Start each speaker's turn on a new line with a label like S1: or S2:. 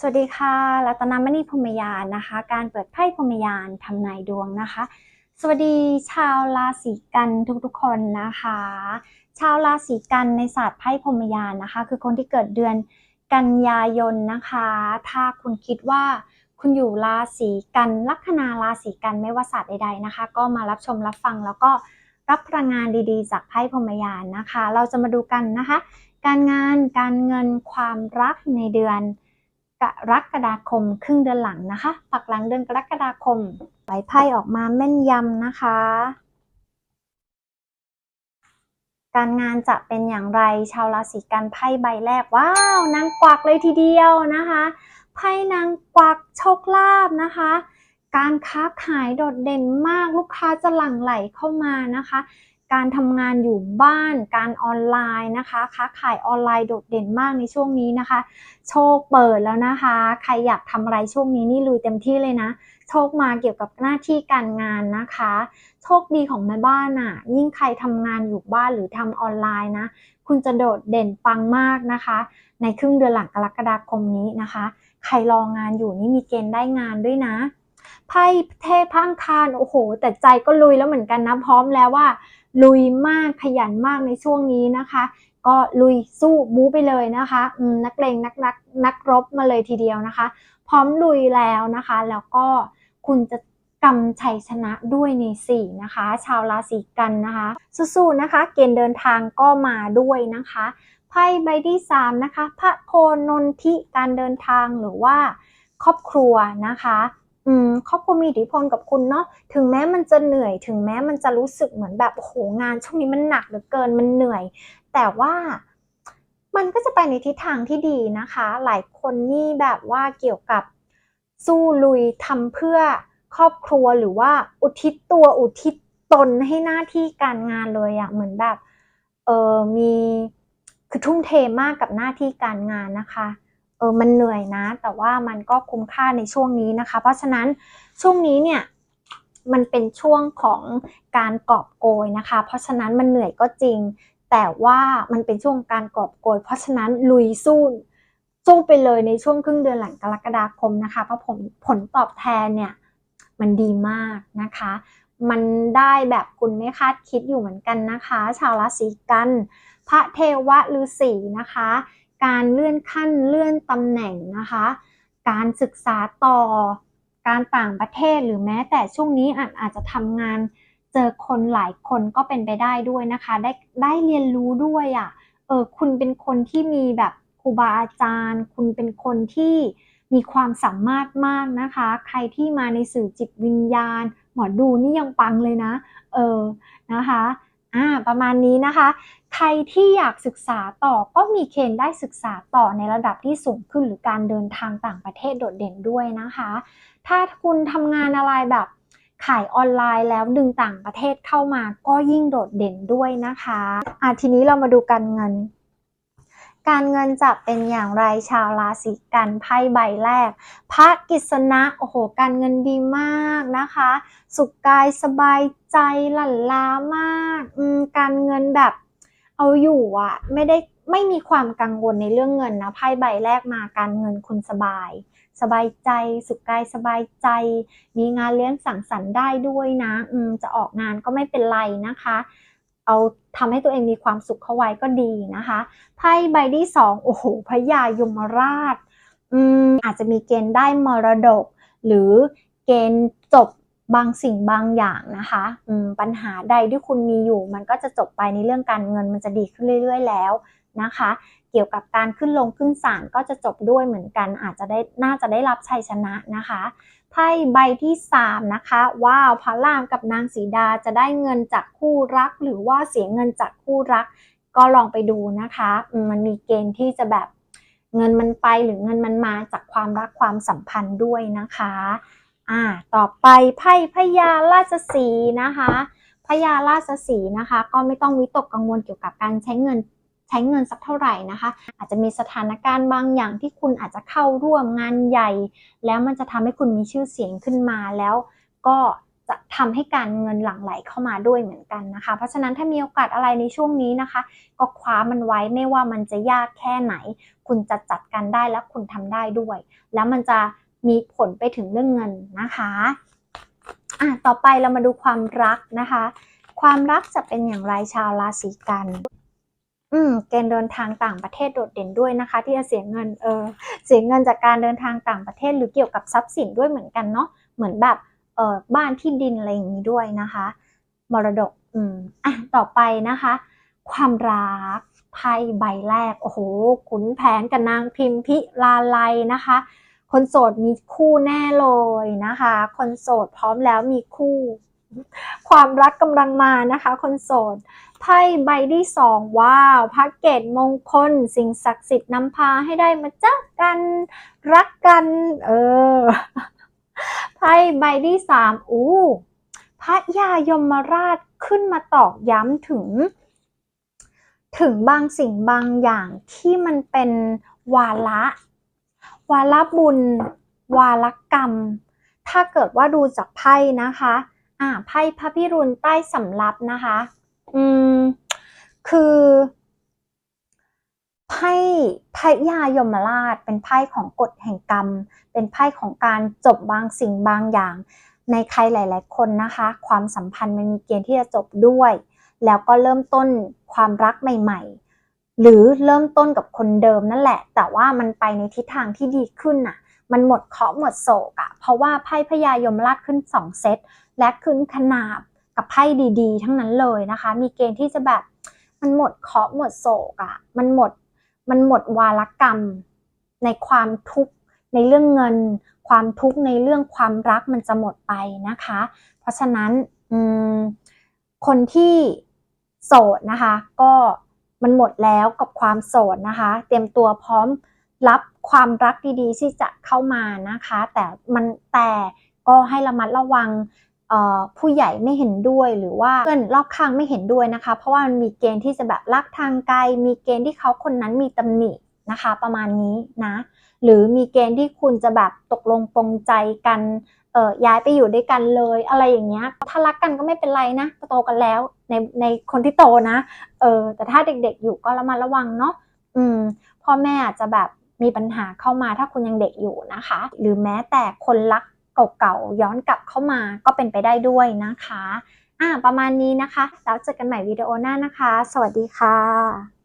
S1: สวัสดีค่ะรัตนมณีพรมยานนะคะ การเปิดไพ่พรมยานทำนายดวงนะคะ สวัสดีชาวราศีกันทุกๆคนนะคะ ชาวราศีกันในศาสตร์ไพ่พรมยานนะคะ คือคนที่เกิดเดือนกันยายนนะคะ ถ้าคุณคิดว่าคุณอยู่ราศีกันลัคนาราศีกันไม่ว่าศาสตร์ใดๆนะคะ ก็มารับชมรับฟังแล้วก็รับพลังงานดีๆ จากไพ่พรมยานนะคะ เราจะมาดูกันนะคะ การงานการเงินความรักในเดือน รกฎาคมครึ่งเดือนหลังนะคะ ปักหลังเดือนกรกฎาคมใบไพ่ออกมาแม่นยำนะคะ การงานจะเป็นอย่างไรชาวราศีกันไพ่ใบแรกว้าวนางกวักเลยทีเดียวนะคะไพ่นางกวักโชคลาภนะคะ การค้าขายโดดเด่นมากลูกค้าจะหลั่งไหลเข้ามานะคะ การทำงานอยู่บ้าน การออนไลน์นะคะค้าขายออนไลน์โดดเด่นมากในช่วงนี้นะคะ โชคเปิดแล้วนะคะ ใครอยากทำอะไรช่วงนี้นี่ลุยเต็มที่เลยนะ โชคมาเกี่ยวกับหน้าที่การงานนะคะ โชคดีของแม่บ้านอะ ยิ่งใครทำงานอยู่บ้านหรือทำออนไลน์นะ คุณจะโดดเด่นปังมากนะคะ ในครึ่งเดือนหลังกรกฎาคมนี้นะคะ ใครรองานอยู่นี่มีเกณฑ์ได้งานด้วยนะ ไพ่เทพพังคารโอ้โห แต่ใจก็ลุยแล้วเหมือนกันนะพร้อมแล้วว่า ลุยมากขยันมากในช่วงนี้นะคะ ก็ลุยสู้บู๊ไปเลยนะคะนักเลงนักนักนักรบมาเลยทีเดียวนะคะ พร้อมลุยแล้วนะคะ แล้วก็คุณจะกำชัยชนะด้วยในสี่นะคะ ชาวราศีกันนะคะ สู้ๆนะคะ เกณฑ์เดินทางก็มาด้วยนะคะไพ่ใบที่สามนะคะ พระโคนนทิการเดินทางหรือว่าครอบครัวนะคะ อืมครอบครัวมีอิทธิพลกับคุณเนาะถึงแม้มันจะเหนื่อย ถึงแม้มันจะรู้สึกเหมือนแบบโอ้โหงาน ช่วงนี้มันหนักเหลือเกินมันเหนื่อย แต่ว่ามันก็จะไปในทิศทางที่ดีนะคะ หลายคนนี่แบบว่าเกี่ยวกับสู้ลุยทำเพื่อครอบครัวหรือว่าอุทิศตัวอุทิศตนให้หน้าที่การงานเลยอะเหมือนแบบเออมีคือทุ่มเทมากกับหน้าที่การงานนะคะ ออมันเหนื่อยนะ แต่ว่ามันก็คุ้มค่าในช่วงนี้นะคะ เพราะฉะนั้นช่วงนี้เนี่ยมันเป็นช่วงของการกอบโกยนะคะ เพราะฉะนั้นมันเหนื่อยก็จริง แต่ว่ามันเป็นช่วงการกอบโกย เพราะฉะนั้นลุยสู้สู้ไปเลยในช่วงครึ่งเดือนหลังกรกฎาคมนะคะ เพราะผลผลตอบแทนเนี่ยมันดีมากนะคะ มันได้แบบคุณไม่คาดคิดอยู่เหมือนกันนะคะ ชาวราศีกัน พระเทวะฤาษีนะคะ การเลื่อนขั้นเลื่อนตำแหน่งนะคะ การศึกษาต่อ การต่างประเทศหรือแม้แต่ช่วงนี้อาจอาจจะทำงานเจอคนหลายคนก็เป็นไปได้ด้วยนะคะ ได้ได้เรียนรู้ด้วยอะ่ะเออคุณเป็นคนที่มีแบบครูบาอาจารย์ คุณเป็นคนที่มีความสามารถมากนะคะ ใครที่มาในสื่อจิตวิญญาณ หมอดูนี่ยังปังเลยนะ เออนะคะ อ่า ประมาณนี้นะคะ ใครที่อยากศึกษาต่อก็มีเกณฑ์ได้ศึกษาต่อในระดับที่สูงขึ้นหรือการเดินทางต่างประเทศโดดเด่นด้วยนะคะ ถ้าคุณทำงานอะไรแบบขายออนไลน์แล้วดึงต่างประเทศเข้ามาก็ยิ่งโดดเด่นด้วยนะคะอะทีนี้เรามาดูการเงิน การเงินจะเป็นอย่างไรชาวราศีกันไพ่ใบแรก พระกิษณะโอ้โห การเงินดีมากนะคะ สุขกายสบายใจหลั่นล้ามาก การเงินแบบ เอาอยู่อะไม่ได้ไม่มีความกังวลในเรื่องเงินนะไพ่ใบแรกมาการเงินคุณสบาย สบายใจ สุขกายสบายใจ มีงานเลี้ยงสังสรรค์ได้ด้วยนะอืมจะออกงานก็ไม่เป็นไรนะคะ เอาทำให้ตัวเองมีความสุขเข้าไว้ก็ดีนะคะไพ่ใบที่สองโอ้โหพระยายมราชอืมอาจจะมีเกณฑ์ได้มรดก หรือเกณฑ์จบ บางสิ่งบางอย่างนะคะปัญหาใดที่คุณมีอยู่ มันก็จะจบไปในเรื่องการเงินมันจะดีขึ้นเรื่อย ๆ แล้วนะคะ เกี่ยวกับการขึ้นลงขึ้นศาลก็จะจบด้วยเหมือนกัน อาจจะได้น่าจะได้รับชัยชนะนะคะไพ่ใบที่ 3 นะคะว้าวพระรามกับนางสีดาจะได้เงินจากคู่รัก หรือว่าเสียเงินจากคู่รัก ก็ลองไปดูนะคะ มันมีเกณฑ์ที่จะแบบเงินมันไปหรือเงินมันมาจากความรักความสัมพันธ์ด้วยนะคะ อ่าต่อไปไพ่พญาราชสีนะคะพญาราชสีนะคะ ก็ไม่ต้องวิตกกังวลเกี่ยวกับการใช้เงินใช้เงินสักเท่าไหร่นะคะ อาจจะมีสถานการณ์บางอย่างที่คุณอาจจะเข้าร่วมงานใหญ่ แล้วมันจะทำให้คุณมีชื่อเสียงขึ้นมาแล้ว ก็จะทำให้การเงินหลั่งไหลเข้ามาด้วยเหมือนกันนะคะ เพราะฉะนั้นถ้ามีโอกาสอะไรในช่วงนี้นะคะ ก็คว้ามันไว้ไม่ว่ามันจะยากแค่ไหน คุณจะจัดการได้และคุณทำได้ด้วย แล้วมันจะ มีผลไปถึงเรื่องเงินนะคะอะต่อไปเรามาดูความรักนะคะ ความรักจะเป็นอย่างไรชาวราศีกันอืมเกณฑ์เดินทางต่างประเทศโดดเด่นด้วยนะคะ ที่จะเสียเงินเออเสียเงินจากการเดินทางต่างประเทศหรือเกี่ยวกับทรัพย์สินด้วยเหมือนกันเนาะเหมือนแบบเออบ้านที่ดินอะไรอย่างนี้ด้วยนะคะ มรดกอืมอะต่อไปนะคะ ความรักไพ่ใบแรกโอ้โหขุนแผนกับนางพิมพิลาไลนะคะ คนโสดมีคู่แน่เลยนะคะ คนโสดพร้อมแล้วมีคู่ ความรักกำลังมานะคะ คนโสดไพ่ใบที่สองว้าวพระเกตมงคล สิ่งศักดิ์สิทธิ์นำพาให้ได้มาเจอกัน รักกัน เออไพ่ใบที่สามอู้พระยายมราชขึ้นมาตอกย้ำถึง ถึงบางสิ่งบางอย่างที่มันเป็นวาระ วาระบุญ วาระกรรม ถ้าเกิดว่าดูจากไพ่นะคะ อ่าไพ่พระพิรุณใต้สำรับนะคะ อืม คือไพ่ไพ่ยายมราช เป็นไพ่ของกฎแห่งกรรม เป็นไพ่ของการจบบางสิ่งบางอย่าง ในใครหลาย ๆ คนนะคะ ความสัมพันธ์มันมีเกณฑ์ที่จะจบด้วย แล้วก็เริ่มต้นความรักใหม่ ๆ หรือเริ่มต้นกับคนเดิมนั่นแหละ แต่ว่ามันไปในทิศทางที่ดีขึ้นน่ะ มันหมดเคราะห์หมดโศกอะเพราะว่าไพ่พญายมราชขึ้นสองเซต และขึ้นขนาบกับไพ่ดีๆ ทั้งนั้นเลยนะคะ มีเกณฑ์ที่จะแบบมันหมดเคราะห์หมดโศกอะมันหมดมันหมดวาลกรรม ในความทุกข์ในเรื่องเงิน ความทุกข์ในเรื่องความรักมันจะหมดไปนะคะ เพราะฉะนั้นคนที่โสดนะคะก็ มันหมดแล้วกับความโสดนะคะ เตรียมตัวพร้อมรับความรักดีๆ ที่จะเข้ามานะคะ แต่มันแต่ก็ให้ระมัดระวังผู้ใหญ่ไม่เห็นด้วยหรือว่าเพื่อนรอบข้างไม่เห็นด้วยนะคะ เพราะว่ามันมีเกณฑ์ที่จะแบบรักทางไกลมีเกณฑ์ที่เขาคนนั้นมีตำหนิ นะคะ ประมาณนี้นะ หรือมีเกณฑ์ที่คุณจะแบบตกลงปรงใจกันเอ่อย้ายไปอยู่ด้วยกันเลยอะไรอย่างเงี้ย ถ้ารักกันก็ไม่เป็นไรนะโตกันแล้วในในคนที่โตนะเออแต่ถ้าเด็กๆอยู่ก็ระมัดระวังเนาะอืมพ่อแม่อาจจะแบบมีปัญหาเข้ามาถ้าคุณยังเด็กอยู่นะคะ หรือแม้แต่คนรักเก่าๆย้อนกลับเข้ามาก็เป็นไปได้ด้วยนะคะอ่าประมาณนี้นะคะ แล้วเจอกันใหม่วิดีโอหน้านะคะ สวัสดีค่ะ